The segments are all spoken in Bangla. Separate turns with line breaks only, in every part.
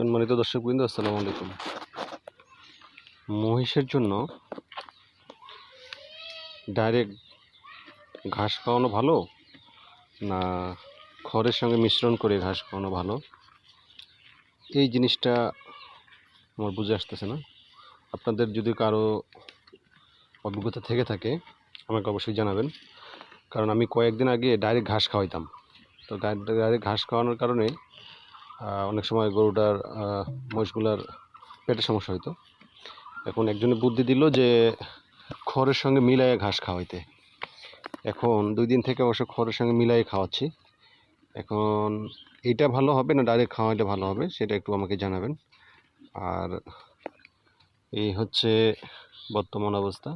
সম্মানিত দর্শকবৃন্দ, আসসালামু আলাইকুম। মহিষের জন্য ডাইরেক্ট ঘাস খাওয়ানো ভালো না খড়ের সঙ্গে মিশ্রণ করে ঘাস খাওয়ানো ভালো? এই জিনিসটা আমার বুঝে আসতেছে না। আপনাদের যদি কারও অভিজ্ঞতা থেকে থাকে, আমাকে অবশ্যই জানাবেন। কারণ আমি কয়েকদিন আগে ডাইরেক্ট ঘাস খাওয়াইতাম। তো ডাইরেক্ট ঘাস খাওয়ানোর কারণে অনেক সময় গরুটার মহিষগুলার পেটের সমস্যা হতো এখন একজনে বুদ্ধি দিল যে খড়ের সঙ্গে মিলাইয়ে ঘাস খাওয়াইতে। এখন দুই দিন থেকে অবশ্য খড়ের সঙ্গে মিলাইয়ে খাওয়াচ্ছি। এখন এটা ভালো হবে না ডাইরেক্ট খাওয়াইলে ভালো হবে, সেটা একটু আমাকে জানাবেন। আর এই হচ্ছে বর্তমান অবস্থা।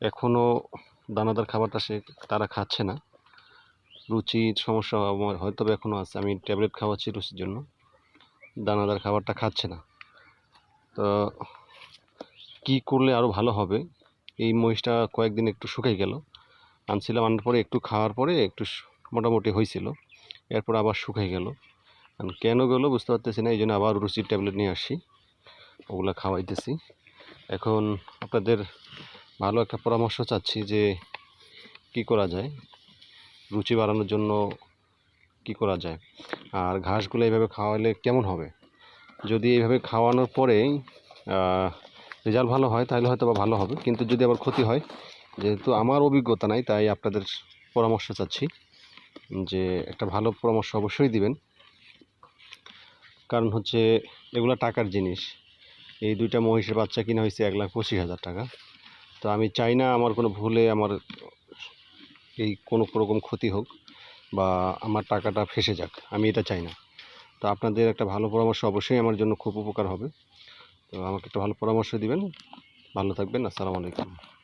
এখনও দানাদার খাবারটা সে, তারা খাচ্ছে না। রুচির সমস্যা আমার হয়তো এখনও আছে। আমি ট্যাবলেট খাওয়াচ্ছি রুচির জন্য। দানাদার খাবারটা খাচ্ছে না। তো কি করলে আরও ভালো হবে? এই মহিষটা কয়েকদিন একটু শুকাই গেল। আনছিলাম, আনার পরে একটু খাওয়ার পরে একটু মোটামুটি হয়েছিল। এরপর আবার শুকাই গেল। কেন গেলো বুঝতে পারতেছি না, এই জন্য আবার রুচির ট্যাবলেট নিয়ে আসি। ওগুলো খাওয়াইতেছি। এখন আপনাদের ভালো একটা পরামর্শ চাচ্ছি যে কি করা যায়। রুচি বাড়ানোর জন্য কি করা যায়? আর ঘাসগুলো এইভাবে খাওয়ালে কেমন হবে? যদি এইভাবে খাওয়ানোর পরেই রেজাল্ট ভালো হয়, তাহলে হয়তো বা ভালো হবে। কিন্তু যদি আবার ক্ষতি হয়, যেহেতু আমার অভিজ্ঞতা নাই, তাই আপনাদের পরামর্শ চাচ্ছি যে একটা ভালো পরামর্শ অবশ্যই দিবেন। কারণ হচ্ছে, এগুলো টাকার জিনিস। এই দুইটা মহিষের বাচ্চা কিনা হয়েছে এক লাখ পঁচিশ হাজার টাকা। তো আমি চাই না আমার কোনো ভুলে আমার এই কোনো রকম ক্ষতি হোক বা আমার টাকাটা ফেসে যাক, আমি এটা চাই না। তো আপনাদের একটা ভালো পরামর্শ অবশ্যই আমার জন্য খুব উপকার হবে। তো আমাকে একটা ভালো পরামর্শ দিবেন। ভালো থাকবেন। আসসালামু আলাইকুম।